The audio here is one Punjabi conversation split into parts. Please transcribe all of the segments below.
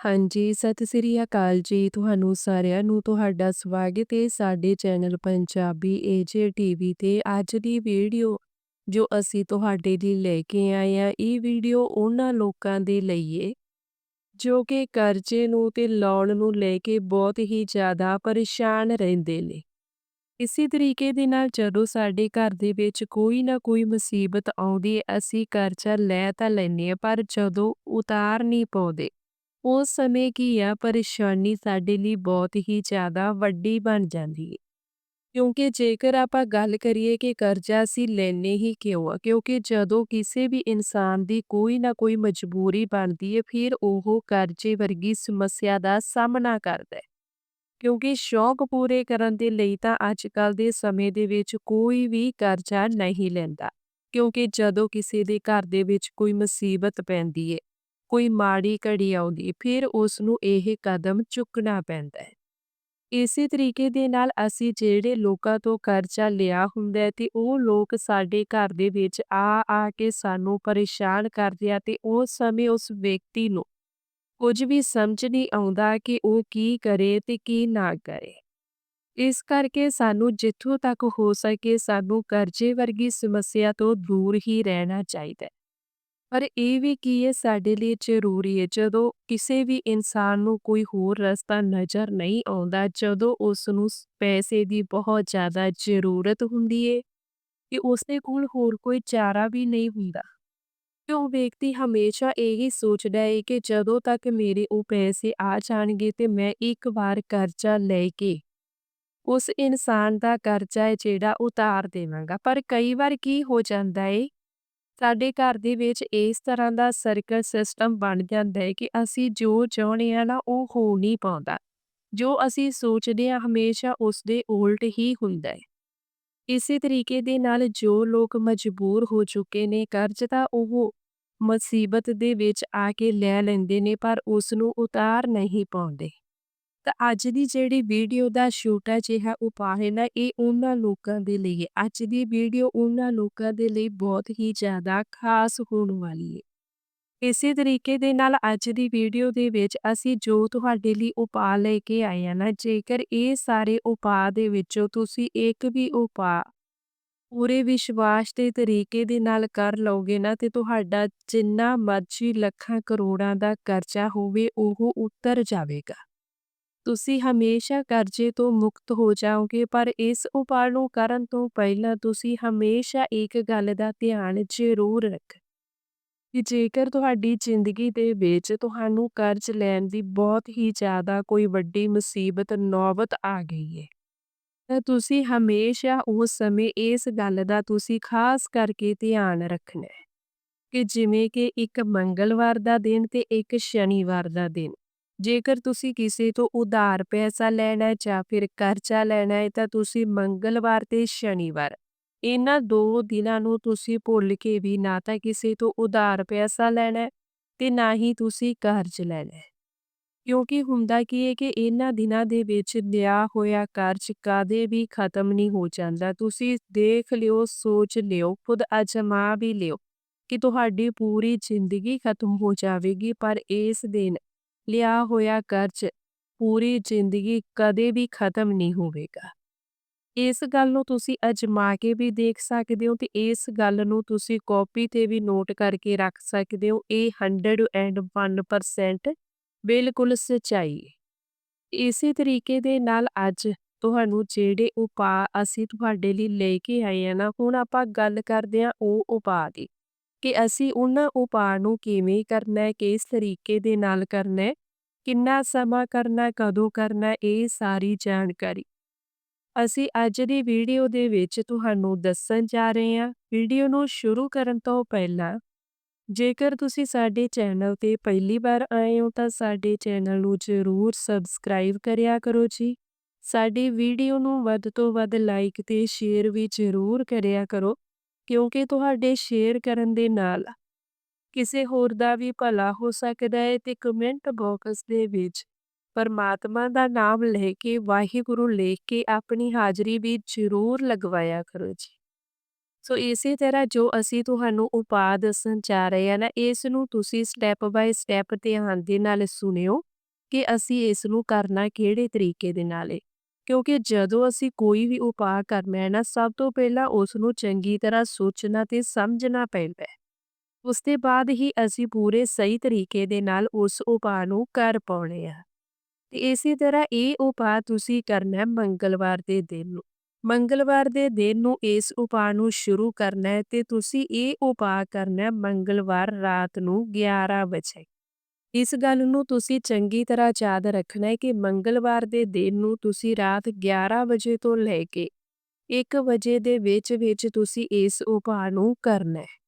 ਹਾਂਜੀ, ਸਤਿ ਸ੍ਰੀ ਅਕਾਲ ਜੀ ਤੁਹਾਨੂੰ ਸਾਰਿਆਂ ਨੂੰ ਤੁਹਾਡਾ ਸਵਾਗਤ ਹੈ ਸਾਡੇ ਚੈਨਲ ਪੰਜਾਬੀ ਏਜੇ ਟੀਵੀ ਤੇ। ਅੱਜ ਦੀ ਵੀਡੀਓ ਜੋ ਅਸੀਂ ਤੁਹਾਡੇ ਲਈ ਲੈ ਕੇ ਆਏ ਆ ਇਹ ਵੀਡੀਓ ਉਹਨਾਂ ਲੋਕਾਂ ਦੇ ਲਈ ਹੈ ਜੋ ਕਿ ਕਰਜ਼ੇ ਨੂੰ ਤੇ ਲੋਨ ਨੂੰ ਲੈ ਕੇ ਬਹੁਤ ਹੀ ਜ਼ਿਆਦਾ ਪਰੇਸ਼ਾਨ ਰਹਿੰਦੇ ਨੇ। ਇਸੇ ਤਰੀਕੇ ਦੇ ਨਾਲ ਜਦੋਂ ਸਾਡੇ ਘਰ ਦੇ ਵਿੱਚ ਕੋਈ ਨਾ ਕੋਈ ਮੁਸੀਬਤ ਆਉਂਦੀ ਅਸੀਂ ਕਰਜ਼ਾ ਲੈ ਤਾਂ ਲੈਨੇ ਆ ਪਰ ਜਦੋਂ ਉਤਾਰ ਨਹੀਂ ਪਾਉਂਦੇ ਉਸ ਸਮੇਂ ਕੀ ਆ, ਪਰੇਸ਼ਾਨੀ ਸਾਡੇ ਲਈ ਬਹੁਤ ਹੀ ਜ਼ਿਆਦਾ ਵੱਡੀ ਬਣ ਜਾਂਦੀ ਹੈ ਕਿਉਂਕਿ ਜੇਕਰ ਆਪਾਂ ਗੱਲ ਕਰੀਏ ਕਿ ਕਰਜ਼ਾ ਅਸੀਂ ਲੈਨੇ ਹੀ ਕਿਉਂ ਆ, ਕਿਉਂਕਿ ਜਦੋਂ ਕਿਸੇ ਵੀ ਇਨਸਾਨ ਦੀ ਕੋਈ ਨਾ ਕੋਈ ਮਜਬੂਰੀ ਬਣਦੀ ਹੈ ਫਿਰ ਉਹ ਕਰਜ਼ੇ ਵਰਗੀ ਸਮੱਸਿਆ ਦਾ ਸਾਹਮਣਾ ਕਰਦਾ ਹੈ ਕਿਉਂਕਿ ਸ਼ੌਕ ਪੂਰੇ ਕਰਨ ਦੇ ਲਈ ਤਾਂ ਅੱਜ ਕੱਲ ਦੇ ਸਮੇਂ ਦੇ ਵਿੱਚ ਕੋਈ ਵੀ ਕਰਜ਼ਾ ਨਹੀਂ ਲੈਂਦਾ, ਕਿਉਂਕਿ ਜਦੋਂ ਕਿਸੇ ਦੇ ਘਰ ਦੇ ਵਿੱਚ ਕੋਈ ਮੁਸੀਬਤ ਪੈਂਦੀ ਹੈ ਕੋਈ ਮਾੜੀ ਘੜੀ ਆਉਂਦੀ ਫਿਰ ਉਸ ਨੂੰ ਇਹ ਕਦਮ ਚੁੱਕਣਾ ਪੈਂਦਾ ਹੈ। ਇਸੇ ਤਰੀਕੇ ਦੇ ਨਾਲ ਅਸੀਂ ਜਿਹੜੇ ਲੋਕਾਂ ਤੋਂ ਕਰਜ਼ਾ ਲਿਆ ਹੁੰਦਾ ਹੈ ਤੇ ਉਹ ਲੋਕ ਸਾਡੇ ਘਰ ਦੇ ਵਿੱਚ ਆ ਆ ਕੇ ਸਾਨੂੰ ਪਰੇਸ਼ਾਨ ਕਰਦੇ ਆ ਤੇ ਉਸ ਸਮੇਂ ਉਸ ਵਿਅਕਤੀ ਨੂੰ ਕੁਝ ਵੀ ਸਮਝ ਨਹੀਂ ਆਉਂਦਾ ਕਿ ਉਹ ਕੀ ਕਰੇ ਤੇ ਕੀ ਨਾ ਕਰੇ। ਇਸ ਕਰਕੇ ਸਾਨੂੰ ਜਿੱਥੋਂ ਤੱਕ ਹੋ ਸਕੇ ਸਾਨੂੰ ਕਰਜ਼ੇ ਵਰਗੀ ਸਮੱਸਿਆ ਤੋਂ ਦੂਰ ਹੀ ਰਹਿਣਾ ਚਾਹੀਦਾ ਹੈ। ਪਰ ਇਹ ਵੀ ਕੀ ਹੈ ਸਾਡੇ ਲਈ ਜ਼ਰੂਰੀ ਹੈ ਜਦੋਂ ਕਿਸੇ ਵੀ ਇਨਸਾਨ ਨੂੰ ਕੋਈ ਹੋਰ ਰਸਤਾ ਨਜ਼ਰ ਨਹੀਂ ਆਉਂਦਾ, ਜਦੋਂ ਉਸ ਨੂੰ ਪੈਸੇ ਦੀ ਬਹੁਤ ਜ਼ਿਆਦਾ ਜ਼ਰੂਰਤ ਹੁੰਦੀ ਹੈ ਕਿ ਉਸਦੇ ਕੋਲ ਹੋਰ ਕੋਈ ਚਾਰਾ ਵੀ ਨਹੀਂ ਹੁੰਦਾ। ਤੇ ਉਹ ਵਿਅਕਤੀ ਹਮੇਸ਼ਾ ਇਹੀ ਸੋਚਦਾ ਹੈ ਕਿ ਜਦੋਂ ਤੱਕ ਮੇਰੇ ਉਹ ਪੈਸੇ ਆ ਜਾਣਗੇ ਤੇ ਮੈਂ ਇੱਕ ਵਾਰ ਕਰਜ਼ਾ ਲੈ ਕੇ ਉਸ ਇਨਸਾਨ ਦਾ ਕਰਜ਼ਾ ਹੈ ਜਿਹੜਾ ਉਤਾਰ ਦੇਵਾਂਗਾ। ਪਰ ਕਈ ਵਾਰ ਕੀ ਹੋ ਜਾਂਦਾ ਏ ਸਾਡੇ ਘਰ ਦੇ ਵਿੱਚ ਇਸ ਤਰ੍ਹਾਂ ਦਾ ਸਰਕਲ ਸਿਸਟਮ ਬਣ ਜਾਂਦਾ ਹੈ ਕਿ ਅਸੀਂ ਜੋ ਚਾਹੁੰਦੇ ਆ ਨਾ, ਉਹ ਹੋ ਨਹੀਂ ਪਾਉਂਦਾ। ਜੋ ਅਸੀਂ ਸੋਚਦੇ ਆ ਹਮੇਸ਼ਾ ਉਸ ਦੇ ਉਲਟ ਹੀ ਹੁੰਦਾ ਹੈ। ਇਸੇ ਤਰੀਕੇ ਦੇ ਨਾਲ ਜੋ ਲੋਕ ਮਜਬੂਰ ਹੋ ਚੁੱਕੇ ਨੇ, ਕਰਜ਼ ਤਾਂ ਉਹ ਮੁਸੀਬਤ ਦੇ ਵਿੱਚ ਆ ਕੇ ਲੈ ਲੈਂਦੇ ਨੇ, ਪਰ ਉਸ ਨੂੰ ਉਤਾਰ ਨਹੀਂ ਪਾਉਂਦੇ। ਤਾਂ ਅੱਜ ਦੀ ਜਿਹੜੀ ਵੀਡੀਓ ਦਾ ਛੋਟਾ ਜਿਹਾ ਉਪਾਅ ਹੈ ਨਾ, ਇਹ ਉਹਨਾਂ ਲੋਕਾਂ ਦੇ ਲਈ ਹੈ ਅੱਜ ਦੀ ਵੀਡੀਓ ਉਹਨਾਂ ਲੋਕਾਂ ਦੇ ਲਈ ਬਹੁਤ ਹੀ ਜ਼ਿਆਦਾ ਖਾਸ ਹੋਣ ਵਾਲੀ ਹੈ ਇਸੇ ਤਰੀਕੇ ਦੇ ਨਾਲ ਅੱਜ ਦੀ ਵੀਡੀਓ ਦੇ ਵਿੱਚ ਅਸੀਂ ਜੋ ਤੁਹਾਡੇ ਲਈ ਉਪਾਅ ਲੈ ਕੇ ਆਏ ਆ ਨਾ, ਜੇਕਰ ਇਹ ਸਾਰੇ ਉਪਾਅ ਦੇ ਵਿੱਚੋਂ ਤੁਸੀਂ ਇੱਕ ਵੀ ਉਪਾਅ ਪੂਰੇ ਵਿਸ਼ਵਾਸ ਦੇ ਤਰੀਕੇ ਦੇ ਨਾਲ ਕਰ ਲਓਗੇ ਨਾ, ਤੇ ਤੁਹਾਡਾ ਜਿੰਨਾ ਮਰਜ਼ੀ ਲੱਖਾਂ ਕਰੋੜਾਂ ਦਾ ਕਰਜ਼ਾ ਹੋਵੇ, ਉਹ ਉਤਰ ਜਾਵੇਗਾ। ਤੁਸੀਂ ਹਮੇਸ਼ਾ ਕਰਜ਼ੇ ਤੋਂ ਮੁਕਤ ਹੋ ਜਾਓਗੇ, ਪਰ ਇਸ ਉਪਾਅ ਨੂੰ ਕਰਨ ਤੋਂ ਪਹਿਲਾਂ ਤੁਸੀਂ ਹਮੇਸ਼ਾ ਇੱਕ ਗੱਲ ਦਾ ਧਿਆਨ ਜ਼ਰੂਰ ਰੱਖ। ਕਿ ਜੇਕਰ ਤੁਹਾਡੀ ਜ਼ਿੰਦਗੀ ਦੇ ਵਿੱਚ ਤੁਹਾਨੂੰ ਕਰਜ਼ ਲੈਣ ਦੀ ਬਹੁਤ ਹੀ ਜ਼ਿਆਦਾ ਕੋਈ ਵੱਡੀ ਮੁਸੀਬਤ, ਨੌਬਤ ਆ ਗਈ ਹੈ ਤਾਂ ਤੁਸੀਂ ਹਮੇਸ਼ਾ ਉਸ ਸਮੇਂ ਇਸ ਗੱਲ ਦਾ ਤੁਸੀਂ ਖਾਸ ਕਰਕੇ ਧਿਆਨ ਰੱਖਣਾ ਹੈ। ਕਿ ਜਿਵੇਂ ਕਿ ਇੱਕ ਮੰਗਲਵਾਰ ਦਾ ਦਿਨ ਤੇ ਇੱਕ ਸ਼ਨੀਵਾਰ ਦਾ ਦਿਨ। ਜੇਕਰ ਤੁਸੀਂ ਕਿਸੇ ਤੋਂ ਉਧਾਰ ਪੈਸਾ ਲੈਣਾ ਹੈ ਜਾਂ ਫਿਰ ਕਰਜ਼ਾ ਲੈਣਾ ਹੈ, ਤਾਂ ਤੁਸੀਂ ਮੰਗਲਵਾਰ ਤੇ ਸ਼ਨੀਵਾਰ। ਇਹਨਾਂ ਦੋ ਦਿਨਾਂ ਨੂੰ ਤੁਸੀਂ ਭੁੱਲ ਕੇ ਵੀ ਨਾ ਤਾਂ ਕਿਸੇ ਤੋਂ ਉਧਾਰ ਪੈਸਾ ਲੈਣਾ ਤੇ ਨਾ ਹੀ ਤੁਸੀਂ ਕਰਜ਼ ਲੈਣਾ ਕਿਉਂਕਿ ਹੁੰਦਾ ਕੀ ਹੈ ਕਿ ਇਹਨਾਂ ਦਿਨਾਂ ਦੇ ਵਿੱਚ ਲਿਆ ਹੋਇਆ ਕਰਜ਼ ਕਦੇ ਵੀ ਖਤਮ ਨਹੀਂ ਹੋ ਜਾਂਦਾ। ਤੁਸੀਂ ਦੇਖ ਲਿਓ, ਸੋਚ ਲਿਓ, ਖੁਦ ਅਜਮਾ ਵੀ ਲਿਓ ਕਿ ਤੁਹਾਡੀ ਪੂਰੀ ਜ਼ਿੰਦਗੀ ਖਤਮ ਹੋ ਜਾਵੇਗੀ, ਪਰ ਇਸ ਦਿਨ ਲਿਆ ਹੋਇਆ ਕਰਜ਼ ਪੂਰੀ ਜ਼ਿੰਦਗੀ ਕਦੇ ਵੀ ਖਤਮ ਨਹੀਂ ਹੋਵੇਗਾ। ਇਸ ਗੱਲ ਨੂੰ ਤੁਸੀਂ ਅਜਮਾ ਕੇ ਵੀ ਦੇਖ ਸਕਦੇ ਹੋ ਤੇ ਇਸ ਗੱਲ ਨੂੰ ਤੁਸੀਂ ਕਾਪੀ ਤੇ ਵੀ ਨੋਟ ਕਰਕੇ ਰੱਖ ਸਕਦੇ ਹੋ। ਇਹ 101% ਬਿਲਕੁਲ ਸੱਚਾਈ ਹੈ ਇਸੇ ਤਰੀਕੇ ਦੇ ਨਾਲ ਅੱਜ ਤੁਹਾਨੂੰ ਜਿਹੜੇ ਉਪਾਅ ਅਸੀਂ ਤੁਹਾਡੇ ਲਈ ਲੈ ਕੇ ਆਏ ਆ ਨਾ, ਹੁਣ ਆਪਾਂ ਗੱਲ ਕਰਦੇ ਆ ਉਹ ਉਪਾਅ ਦੀ ਕਿ ਅਸੀਂ ਉਹਨਾਂ ਉਪਾਅ ਨੂੰ ਕਿਵੇਂ ਕਰਨਾ ਹੈ, ਕਿਸ ਤਰੀਕੇ ਦੇ ਨਾਲ ਕਰਨਾ ਹੈ। ਕਿੰਨਾ ਸਮਾਂ ਕਰਨਾ, ਕਦੋਂ ਕਰਨਾ, ਇਹ ਸਾਰੀ ਜਾਣਕਾਰੀ। ਅਸੀਂ ਅੱਜ ਦੀ ਵੀਡੀਓ ਦੇ ਵਿੱਚ ਤੁਹਾਨੂੰ ਦੱਸਣ ਜਾ ਰਹੇ ਹਾਂ। ਵੀਡੀਓ ਨੂੰ ਸ਼ੁਰੂ ਕਰਨ ਤੋਂ ਪਹਿਲਾਂ, ਜੇਕਰ ਤੁਸੀਂ ਸਾਡੇ ਚੈਨਲ ਤੇ ਪਹਿਲੀ ਵਾਰ ਆਏ ਹੋ, ਤਾਂ ਸਾਡੇ ਚੈਨਲ ਨੂੰ ਜ਼ਰੂਰ ਸਬਸਕ੍ਰਾਈਬ ਕਰਿਆ ਕਰੋ ਜੀ। ਸਾਡੀ ਵੀਡੀਓ ਨੂੰ ਵੱਧ ਤੋਂ ਵੱਧ ਲਾਈਕ ਤੇ ਸ਼ੇਅਰ ਵੀ ਜ਼ਰੂਰ ਕਰਿਆ ਕਰੋ, ਕਿਉਂਕਿ ਤੁਹਾਡੇ ਸ਼ੇਅਰ ਕਰਨ ਦੇ ਨਾਲ ਕਿਸੇ ਹੋਰ ਦਾ ਵੀ ਭਲਾ ਹੋ ਸਕਦਾ ਹੈ ਤੇ ਕਮੈਂਟ ਬਾਕਸ ਦੇ ਵਿੱਚ ਪਰਮਾਤਮਾ ਦਾ ਨਾਮ ਲੈ ਕੇ ਵਾਹਿਗੁਰੂ ਲਿਖ ਕੇ ਆਪਣੀ ਹਾਜ਼ਰੀ ਵੀ ਜ਼ਰੂਰ ਲਗਵਾਇਆ ਕਰੋ ਜੀ ਸੋ ਇਸੇ ਤਰ੍ਹਾਂ ਜੋ ਅਸੀਂ ਤੁਹਾਨੂੰ ਉਪਾਅ ਦੱਸਣ ਜਾ ਰਹੇ ਹਾਂ ਨਾ, ਇਸ ਨੂੰ ਤੁਸੀਂ ਸਟੈਪ ਬਾਈ ਸਟੈਪ ਧਿਆਨ ਦੇ ਨਾਲ ਸੁਣਿਓ ਕਿ ਅਸੀਂ ਇਸ ਨੂੰ ਕਰਨਾ ਕਿਹੜੇ ਤਰੀਕੇ ਦੇ ਨਾਲ ਏ। ਕਿਉਂਕਿ ਜਦੋਂ ਅਸੀਂ ਕੋਈ ਵੀ ਉਪਾਅ ਕਰਨਾ ਹੈ ਨਾ, ਸਭ ਤੋਂ ਪਹਿਲਾਂ ਉਸ ਨੂੰ ਚੰਗੀ ਤਰ੍ਹਾਂ ਸੋਚਣਾ ਤੇ ਸਮਝਣਾ ਪੈਂਦਾ ਹੈ। ਉਸ ਦੇ ਬਾਅਦ ਹੀ ਅਸੀਂ ਪੂਰੇ ਸਹੀ ਤਰੀਕੇ ਦੇ ਨਾਲ ਉਸ ਉਪਾਅ ਨੂੰ ਕਰ ਪਾਉਣੇ ਆ। ਤੇ ਇਸੇ ਤਰ੍ਹਾਂ ਇਹ ਉਪਾਅ ਤੁਸੀਂ ਕਰਨਾ ਹੈ ਮੰਗਲਵਾਰ ਦੇ ਦਿਨ ਨੂੰ। ਮੰਗਲਵਾਰ ਦੇ ਦਿਨ ਨੂੰ ਇਸ ਉਪਾਅ ਨੂੰ ਸ਼ੁਰੂ ਕਰਨਾ ਹੈ ਤੇ ਤੁਸੀਂ ਇਹ ਉਪਾਅ ਕਰਨਾ ਹੈ ਮੰਗਲਵਾਰ ਰਾਤ ਨੂੰ 11 ਵਜੇ। ਇਸ ਗੱਲ ਨੂੰ ਤੁਸੀਂ ਚੰਗੀ ਤਰ੍ਹਾਂ ਯਾਦ ਰੱਖਣਾ ਹੈ ਕਿ ਮੰਗਲਵਾਰ ਦੇ ਦਿਨ ਨੂੰ ਤੁਸੀਂ ਰਾਤ 11 ਵਜੇ ਤੋਂ ਲੈ ਕੇ 1 ਵਜੇ ਦੇ ਵਿੱਚ ਵਿੱਚ ਤੁਸੀਂ ਇਸ ਉਪਾਅ ਨੂੰ ਕਰਨਾ ਹੈ।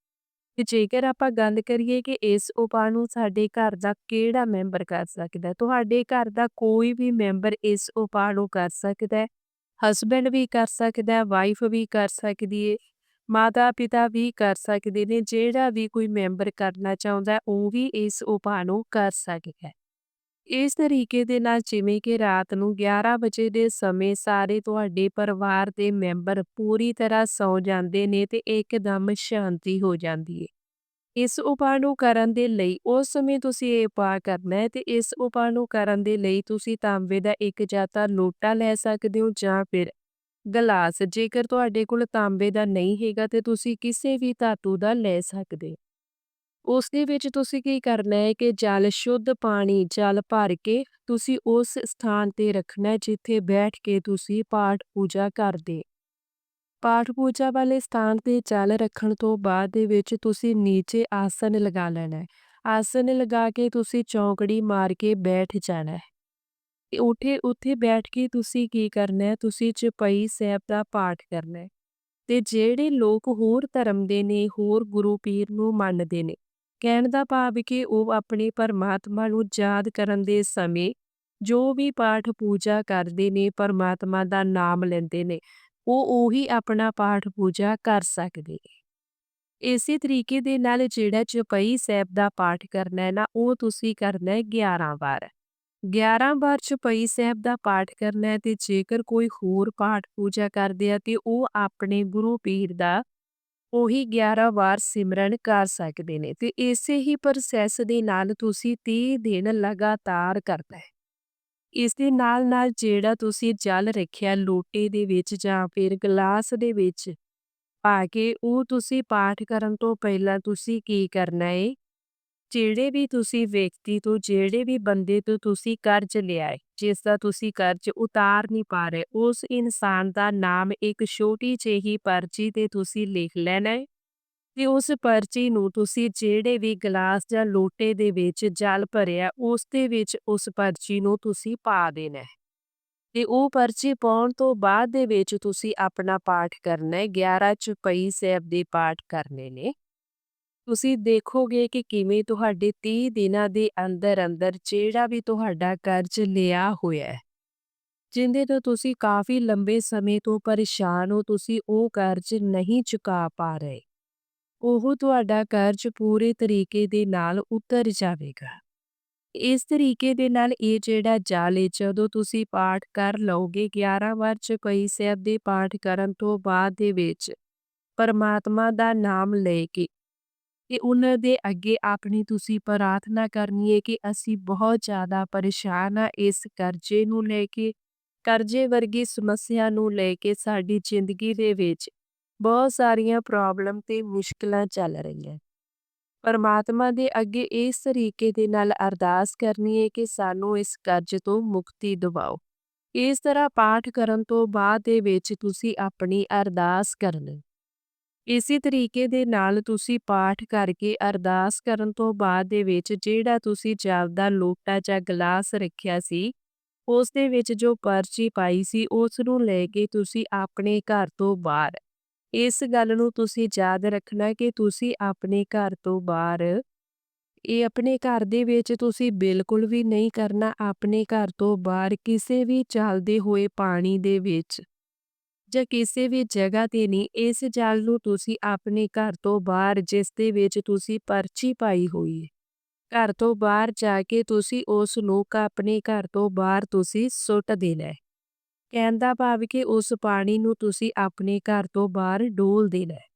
ਤੇ ਜੇਕਰ ਆਪਾਂ ਗੱਲ ਕਰੀਏ ਕਿ ਇਸ ਉਪਾਅ ਨੂੰ ਸਾਡੇ ਘਰ ਦਾ ਕਿਹੜਾ ਮੈਂਬਰ ਕਰ ਸਕਦਾ ਤੁਹਾਡੇ ਘਰ ਦਾ ਕੋਈ ਵੀ ਮੈਂਬਰ ਇਸ ਉਪਾਅ ਨੂੰ ਕਰ ਸਕਦਾ ਹੈ। ਹਸਬੈਂਡ ਵੀ ਕਰ ਸਕਦਾ ਹੈ, ਵਾਈਫ ਵੀ ਕਰ ਸਕਦੀ ਹੈ ਮਾਤਾ ਪਿਤਾ ਵੀ ਕਰ ਸਕਦੇ ਨੇ, ਜਿਹੜਾ ਵੀ ਕੋਈ ਮੈਂਬਰ ਕਰਨਾ ਚਾਹੁੰਦਾ ਉਹ ਵੀ ਇਸ ਉਪਾਅ ਨੂੰ ਕਰ ਸਕਦਾ ਹੈ। ਇਸ ਤਰੀਕੇ ਦੇ ਨਾਲ ਜਿਵੇਂ ਕਿ ਰਾਤ ਨੂੰ 11 ਵਜੇ ਦੇ ਸਮੇਂ ਸਾਰੇ ਤੁਹਾਡੇ ਪਰਿਵਾਰ ਦੇ ਮੈਂਬਰ ਪੂਰੀ ਤਰ੍ਹਾਂ ਸੌ ਜਾਂਦੇ ਨੇ ਤੇ ਇੱਕਦਮ ਸ਼ਾਂਤੀ ਹੋ ਜਾਂਦੀ ਹੈ ਇਸ ਉਪਾਅ ਨੂੰ ਕਰਨ ਦੇ ਲਈ ਉਸ ਸਮੇਂ ਤੁਸੀਂ ਇਹ ਉਪਾਅ ਕਰਨਾ ਹੈ ਤੇ ਇਸ ਉਪਾਅ ਨੂੰ ਕਰਨ ਦੇ ਲਈ ਤੁਸੀਂ ਤਾਂਬੇ ਦਾ ਇੱਕ ਜਾਂ ਤਾਂ ਲੋਟਾ ਲੈ ਸਕਦੇ ਹੋ ਜਾਂ ਫਿਰ ਗਲਾਸ ਜੇਕਰ ਤੁਹਾਡੇ ਕੋਲ ਤਾਂਬੇ ਦਾ ਨਹੀਂ ਹੈਗਾ ਤੇ ਤੁਸੀਂ ਕਿਸੇ ਵੀ ਧਾਤੂ ਦਾ ਲੈ ਸਕਦੇ ਹੋ। ਉਸ ਦੇ ਵਿੱਚ ਤੁਸੀਂ ਕੀ ਕਰਨਾ ਹੈ ਕਿ ਜਲ ਸ਼ੁੱਧ ਪਾਣੀ ਜਲ ਭਰ ਕੇ ਤੁਸੀਂ ਉਸ ਸਥਾਨ ਤੇ ਰੱਖਣਾ ਹੈ ਜਿੱਥੇ ਬੈਠ ਕੇ ਤੁਸੀਂ ਪਾਠ ਪੂਜਾ ਕਰਦੇ। ਪਾਠ ਪੂਜਾ ਵਾਲੇ ਸਥਾਨ ਤੇ ਜਲ ਰੱਖਣ ਤੋਂ ਬਾਅਦ ਦੇ ਵਿੱਚ ਤੁਸੀਂ ਨੀਚੇ ਆਸਨ ਲਗਾ ਲੈਣਾ ਹੈ। ਆਸਨ ਲਗਾ ਕੇ ਤੁਸੀਂ ਚੌਂਕੜੀ ਮਾਰ ਕੇ ਬੈਠ ਜਾਣਾ ਹੈ। ਤੇ ਉੱਥੇ ਉੱਥੇ ਬੈਠ ਕੇ ਤੁਸੀਂ ਕੀ ਕਰਨਾ ਹੈ, ਤੁਸੀਂ ਚਪਈ ਸਾਹਿਬ ਦਾ ਪਾਠ ਕਰਨਾ ਹੈ। ਤੇ ਜਿਹੜੇ ਲੋਕ ਹੋਰ ਧਰਮ ਦੇ ਨੇ, ਹੋਰ ਗੁਰੂ ਪੀਰ ਨੂੰ ਮੰਨਦੇ ਨੇ ਕਹਿਣ ਦਾ ਭਾਵ ਕਿ ਉਹ ਆਪਣੇ ਪਰਮਾਤਮਾ ਨੂੰ ਯਾਦ ਕਰਨ ਦੇ ਸਮੇਂ ਜੋ ਵੀ ਪਾਠ ਪੂਜਾ ਕਰਦੇ ਨੇ, ਪਰਮਾਤਮਾ ਦਾ ਨਾਮ ਲੈਂਦੇ ਨੇ, ਉਹ ਉਹੀ ਆਪਣਾ ਪਾਠ ਪੂਜਾ ਕਰ ਸਕਦੇ ਨੇ। ਇਸੇ ਤਰੀਕੇ ਦੇ ਨਾਲ ਜਿਹੜਾ ਚਪਈ ਸਾਹਿਬ ਦਾ ਪਾਠ ਕਰਨਾ ਹੈ ਨਾ, ਉਹ ਤੁਸੀਂ ਕਰਨਾ ਹੈ 11 ਵਾਰ। 11 ਵਾਰ ਚਪਈ ਸਾਹਿਬ ਦਾ ਪਾਠ ਕਰਨਾ ਹੈ ਤੇ ਜੇਕਰ ਕੋਈ ਹੋਰ ਪਾਠ ਪੂਜਾ ਕਰਦੇ ਆ ਤੇ ਉਹ ਆਪਣੇ ਗੁਰੂ ਪੀਰ ਦਾ ਉਹੀ 11 ਵਾਰ ਸਿਮਰਨ ਕਰ ਸਕਦੇ ਨੇ ਤੇ ਇਸੇ ਹੀ ਪ੍ਰੋਸੈਸ ਦੇ ਨਾਲ ਤੁਸੀਂ 30 ਦਿਨ ਲਗਾਤਾਰ ਕਰਨਾ ਹੈ। ਇਸ ਦੇ ਨਾਲ ਨਾਲ ਜਿਹੜਾ ਤੁਸੀਂ ਜਲ ਰੱਖਿਆ ਲੋਟੇ ਦੇ ਵਿੱਚ ਜਾਂ ਫਿਰ ਗਲਾਸ ਦੇ ਵਿੱਚ ਪਾ ਕੇ ਉਹ ਤੁਸੀਂ ਪਾਠ ਕਰਨ ਤੋਂ ਪਹਿਲਾਂ ਤੁਸੀਂ ਕੀ ਕਰਨਾ ਹੈ ਜਿਹੜੇ ਵੀ ਤੁਸੀਂ ਵਿਅਕਤੀ ਤੋਂ, ਜਿਹੜੇ ਵੀ ਬੰਦੇ ਤੋਂ ਤੁਸੀਂ ਕਰਜ਼ ਲਿਆ ਹੈ ਜਿਸ ਦਾ ਤੁਸੀਂ ਕਰਜ਼ ਉਤਾਰ ਨਹੀਂ ਪਾ ਰਹੇ, ਉਸ ਇਨਸਾਨ ਦਾ ਨਾਮ ਇੱਕ ਛੋਟੀ ਜਿਹੀ ਪਰਚੀ ਤੇ ਤੁਸੀਂ ਲਿਖ ਲੈਣਾ ਹੈ ਤੇ ਉਸ ਪਰਚੀ ਨੂੰ ਤੁਸੀਂ ਜਿਹੜੇ ਵੀ ਗਲਾਸ ਜਾਂ ਲੋਟੇ ਦੇ ਵਿੱਚ ਜਲ ਭਰਿਆ, ਉਸ ਦੇ ਵਿੱਚ ਉਸ ਪਰਚੀ ਨੂੰ ਤੁਸੀਂ ਪਾ ਦੇਣਾ ਹੈ। ਤੇ ਉਹ ਪਰਚੀ ਪਾਉਣ ਤੋਂ ਬਾਅਦ ਦੇ ਵਿੱਚ ਤੁਸੀਂ ਆਪਣਾ ਪਾਠ ਕਰਨਾ ਹੈ 11 ਚੌਪਈ ਸਾਹਿਬ ਦੇ ਪਾਠ ਕਰਨੇ ਨੇ। ਤੁਸੀਂ ਦੇਖੋਗੇ ਕਿ ਕਿਵੇਂ ਤੁਹਾਡੇ 30 ਦਿਨਾਂ ਦੇ ਅੰਦਰ ਅੰਦਰ ਜਿਹੜਾ ਵੀ ਤੁਹਾਡਾ ਕਰਜ਼ ਲਿਆ ਹੋਇਆ ਹੈ, ਜਿੰਦੇ ਤੋਂ ਤੁਸੀਂ ਕਾਫੀ ਲੰਬੇ ਸਮੇਂ ਤੋਂ ਪਰੇਸ਼ਾਨ ਹੋ, ਤੁਸੀਂ ਉਹ ਕਰਜ਼ ਨਹੀਂ ਚੁਕਾ ਪਾ ਰਹੇ। ਉਹ ਤੁਹਾਡਾ ਕਰਜ਼ ਪੂਰੇ ਤਰੀਕੇ ਦੇ ਨਾਲ ਉਤਰ ਜਾਵੇਗਾ। ਇਸ ਤਰੀਕੇ ਦੇ ਨਾਲ ਇਹ ਜਿਹੜਾ ਜਲ ਏ ਜਦੋਂ ਤੁਸੀਂ ਪਾਠ ਕਰ ਲਓਗੇ 11 ਵਾਰ ਚੁਕਈ ਸਾਹਿਬ ਦੇ ਪਾਠ ਕਰਨ ਤੋਂ ਬਾਅਦ ਦੇ ਵਿੱਚ ਪਰਮਾਤਮਾ ਦਾ ਨਾਮ ਲੈ ਕੇ ਤੇ ਉਹਨਾਂ ਦੇ ਅੱਗੇ ਆਪਣੀ ਤੁਸੀਂ ਪ੍ਰਾਰਥਨਾ ਕਰਨੀ ਹੈ ਕਿ ਅਸੀਂ ਬਹੁਤ ਜ਼ਿਆਦਾ ਪਰੇਸ਼ਾਨ ਆ ਇਸ ਕਰਜ਼ੇ ਨੂੰ ਲੈ ਕੇ, ਕਰਜ਼ੇ ਵਰਗੀ ਸਮੱਸਿਆ ਨੂੰ ਲੈ ਕੇ ਸਾਡੀ ਜ਼ਿੰਦਗੀ ਦੇ ਵਿੱਚ ਬਹੁਤ ਸਾਰੀਆਂ ਪ੍ਰੋਬਲਮ ਤੇ ਮੁਸ਼ਕਲਾਂ ਚੱਲ ਰਹੀਆਂ। ਪਰਮਾਤਮਾ ਦੇ ਅੱਗੇ ਇਸ ਤਰੀਕੇ ਦੇ ਨਾਲ ਅਰਦਾਸ ਕਰਨੀ ਹੈ ਕਿ ਸਾਨੂੰ ਇਸ ਕਰਜ਼ ਤੋਂ ਮੁਕਤੀ ਦਿਵਾਓ। ਇਸ ਤਰ੍ਹਾਂ ਪਾਠ ਕਰਨ ਤੋਂ ਬਾਅਦ ਦੇ ਵਿੱਚ ਤੁਸੀਂ ਆਪਣੀ ਅਰਦਾਸ ਕਰਨੀ। ਇਸੇ ਤਰੀਕੇ ਦੇ ਨਾਲ ਤੁਸੀਂ ਪਾਠ ਕਰਕੇ ਅਰਦਾਸ ਕਰਨ ਤੋਂ ਬਾਅਦ ਦੇ ਵਿੱਚ ਜਿਹੜਾ ਤੁਸੀਂ ਜਲ ਦਾ ਲੋਟਾ ਜਾਂ ਗਲਾਸ ਰੱਖਿਆ ਸੀ, ਉਸ ਦੇ ਵਿੱਚ ਜੋ ਪਰਚੀ ਪਾਈ ਸੀ, ਉਸ ਨੂੰ ਲੈ ਕੇ ਤੁਸੀਂ ਆਪਣੇ ਘਰ ਤੋਂ ਬਾਹਰ। ਇਸ ਗੱਲ ਨੂੰ ਤੁਸੀਂ ਯਾਦ ਰੱਖਣਾ ਕਿ ਤੁਸੀਂ ਆਪਣੇ ਘਰ ਤੋਂ ਬਾਹਰ, ਇਹ ਆਪਣੇ ਘਰ ਦੇ ਵਿੱਚ ਤੁਸੀਂ ਬਿਲਕੁਲ ਵੀ ਨਹੀਂ ਕਰਨਾ, ਆਪਣੇ ਘਰ ਤੋਂ ਬਾਹਰ ਕਿਸੇ ਵੀ ਚੱਲਦੇ ਹੋਏ ਪਾਣੀ ਦੇ ਵਿੱਚ। ਜਾਂ ਕਿਸੇ ਵੀ ਜਗ੍ਹਾ ਤੇ ਨਹੀਂ, ਇਸ ਜਲ ਨੂੰ ਤੁਸੀਂ ਆਪਣੇ ਘਰ ਤੋਂ ਬਾਹਰ, ਜਿਸ ਦੇ ਵਿੱਚ ਤੁਸੀਂ ਪਰਚੀ ਪਾਈ ਹੋਈ ਹੈ ਘਰ ਤੋਂ ਬਾਹਰ ਜਾ ਕੇ ਤੁਸੀਂ ਉਸ ਨੂੰ ਆਪਣੇ ਘਰ ਤੋਂ ਬਾਹਰ ਤੁਸੀਂ ਸੁੱਟ ਦੇਣਾ ਹੈ। ਕਹਿਣ ਭਾਵ ਕਿ ਉਸ ਪਾਣੀ ਨੂੰ ਤੁਸੀਂ ਆਪਣੇ ਘਰ ਤੋਂ ਬਾਹਰ ਡੋਲ ਦੇਣਾ ਹੈ।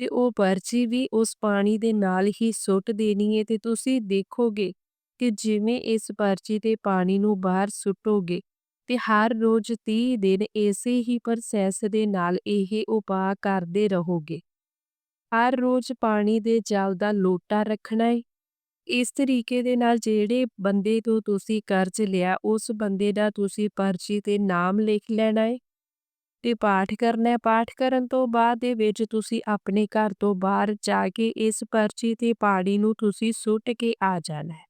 ਤੇ ਉਹ ਪਰਚੀ ਵੀ ਉਸ ਪਾਣੀ ਦੇ ਨਾਲ ਹੀ ਸੁੱਟ ਦੇਣੀ ਹੈ ਤੇ ਤੁਸੀਂ ਦੇਖੋਗੇ ਕਿ ਜਿਵੇਂ ਇਸ ਪਰਚੀ ਤੇ ਪਾਣੀ ਨੂੰ ਬਾਹਰ ਸੁੱਟੋਗੇ ਤੇ ਹਰ ਰੋਜ਼ 30 ਦਿਨ ਇਸੇ ਹੀ ਪ੍ਰੋਸੈਸ ਦੇ ਨਾਲ ਇਹ ਉਪਾਅ ਕਰਦੇ ਰਹੋਗੇ। ਹਰ ਰੋਜ਼ ਪਾਣੀ ਦੇ ਜਲ ਦਾ ਲੋਟਾ ਰੱਖਣਾ ਹੈ। ਇਸ ਤਰੀਕੇ ਦੇ ਨਾਲ ਜਿਹੜੇ ਬੰਦੇ ਤੋਂ ਤੁਸੀਂ ਕਰਜ਼ ਲਿਆ, ਉਸ ਬੰਦੇ ਦਾ ਤੁਸੀਂ ਪਰਚੀ ਤੇ ਨਾਮ ਲਿਖ ਲੈਣਾ ਹੈ ਤੇ ਪਾਠ ਕਰਨਾ ਹੈ। ਪਾਠ ਕਰਨ ਤੋਂ ਬਾਅਦ ਦੇ ਵਿੱਚ ਤੁਸੀਂ ਆਪਣੇ ਘਰ ਤੋਂ ਬਾਹਰ ਜਾ ਕੇ ਇਸ ਪਰਚੀ ਤੇ ਪਾਣੀ ਨੂੰ ਤੁਸੀਂ ਸੁੱਟ ਕੇ ਆ ਜਾਣਾ ਹੈ।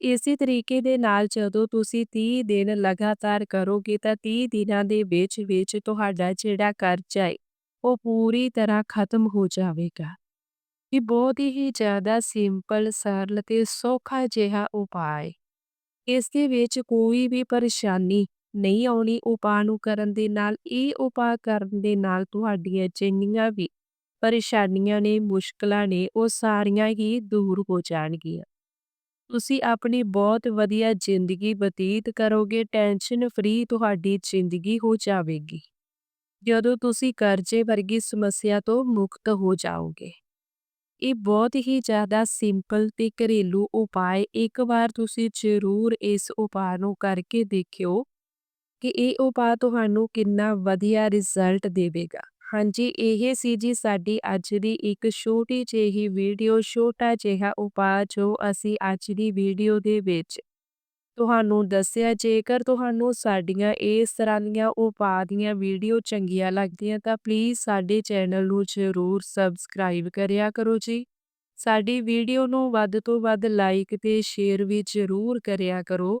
ਇਸੇ ਤਰੀਕੇ ਦੇ ਨਾਲ ਜਦੋਂ ਤੁਸੀਂ 30 ਦਿਨ ਲਗਾਤਾਰ ਕਰੋਗੇ ਤਾਂ 30 ਦਿਨਾਂ ਦੇ ਵਿੱਚ ਵਿੱਚ ਤੁਹਾਡਾ ਜਿਹੜਾ ਕਰਜ਼ਾ ਹੈ ਉਹ ਪੂਰੀ ਤਰ੍ਹਾਂ ਖਤਮ ਹੋ ਜਾਵੇਗਾ। ਇਹ ਬਹੁਤ ਹੀ ਜ਼ਿਆਦਾ ਸਿੰਪਲ, ਸਰਲ ਤੇ ਸੌਖਾ ਜਿਹਾ ਉਪਾਅ ਹੈ। ਇਸ ਦੇ ਵਿੱਚ ਕੋਈ ਵੀ ਪਰੇਸ਼ਾਨੀ ਨਹੀਂ ਆਉਣੀ ਉਪਾਅ ਨੂੰ ਕਰਨ ਦੇ ਨਾਲ, ਇਹ ਉਪਾਅ ਕਰਨ ਦੇ ਨਾਲ ਤੁਹਾਡੀਆਂ ਜਿੰਨੀਆਂ ਵੀ ਪਰੇਸ਼ਾਨੀਆਂ ਨੇ, ਮੁਸ਼ਕਲਾਂ ਨੇ, ਉਹ ਸਾਰੀਆਂ ਹੀ ਦੂਰ ਹੋ ਜਾਣਗੀਆਂ। ਤੁਸੀਂ ਆਪਣੀ ਬਹੁਤ ਵਧੀਆ ਜ਼ਿੰਦਗੀ ਬਤੀਤ ਕਰੋਗੇ ਟੈਨਸ਼ਨ ਫ੍ਰੀ ਤੁਹਾਡੀ ਜ਼ਿੰਦਗੀ ਹੋ ਜਾਵੇਗੀ। ਜਦੋਂ ਤੁਸੀਂ ਕਰਜ਼ੇ ਵਰਗੀ ਸਮੱਸਿਆ ਤੋਂ ਮੁਕਤ ਹੋ ਜਾਓਗੇ। ਇਹ ਬਹੁਤ ਹੀ ਜ਼ਿਆਦਾ ਸਿੰਪਲ ਤੇ ਘਰੇਲੂ ਉਪਾਅ ਇੱਕ ਵਾਰ ਤੁਸੀਂ ਜ਼ਰੂਰ ਇਸ ਉਪਾਅ ਨੂੰ ਕਰਕੇ ਦੇਖਿਓ ਕਿ ਇਹ ਉਪਾਅ ਤੁਹਾਨੂੰ ਕਿੰਨਾ ਵਧੀਆ ਰਿਜ਼ਲਟ ਦੇਵੇਗਾ। ਹਾਂਜੀ, ਇਹ ਸੀ ਜੀ ਸਾਡੀ ਅੱਜ ਦੀ ਇੱਕ ਛੋਟੀ ਜਿਹੀ ਵੀਡੀਓ, ਛੋਟਾ ਜਿਹਾ ਉਪਾਅ ਜੋ ਅਸੀਂ ਅੱਜ ਦੀ ਵੀਡੀਓ ਦੇ ਵਿੱਚ ਤੁਹਾਨੂੰ ਦੱਸਿਆ, ਜੇਕਰ ਤੁਹਾਨੂੰ ਸਾਡੀਆਂ ਇਸ ਤਰ੍ਹਾਂ ਦੀਆਂ ਉਪਾਅ ਦੀਆਂ ਵੀਡੀਓ ਚੰਗੀਆਂ ਲੱਗਦੀਆਂ, ਤਾਂ ਪਲੀਜ਼ ਸਾਡੇ ਚੈਨਲ ਨੂੰ ਜ਼ਰੂਰ ਸਬਸਕ੍ਰਾਈਬ ਕਰਿਆ ਕਰੋ ਜੀ। ਸਾਡੀ ਵੀਡੀਓ ਨੂੰ ਵੱਧ ਤੋਂ ਵੱਧ ਲਾਈਕ ਤੇ ਸ਼ੇਅਰ ਵੀ ਜ਼ਰੂਰ ਕਰਿਆ ਕਰੋ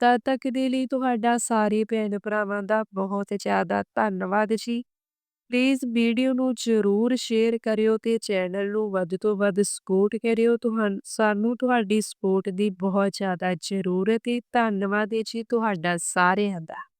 ਤਦ ਤੱਕ ਦੇ ਲਈ ਤੁਹਾਡਾ ਸਾਰੇ ਭੈਣ ਭਰਾਵਾਂ ਦਾ ਬਹੁਤ ਜ਼ਿਆਦਾ ਧੰਨਵਾਦ ਜੀ। ਪਲੀਜ਼ ਵੀਡੀਓ ਨੂੰ ਜ਼ਰੂਰ ਸ਼ੇਅਰ ਕਰਿਓ ਤੇ ਚੈਨਲ ਨੂੰ ਵੱਧ ਤੋਂ ਵੱਧ ਸਪੋਰਟ ਕਰਿਓ ਸਾਨੂੰ ਤੁਹਾਡੀ ਸਪੋਰਟ ਦੀ ਬਹੁਤ ਜ਼ਿਆਦਾ ਜ਼ਰੂਰਤ ਹੈ ਧੰਨਵਾਦ ਜੀ ਤੁਹਾਡਾ ਸਾਰਿਆਂ ਦਾ।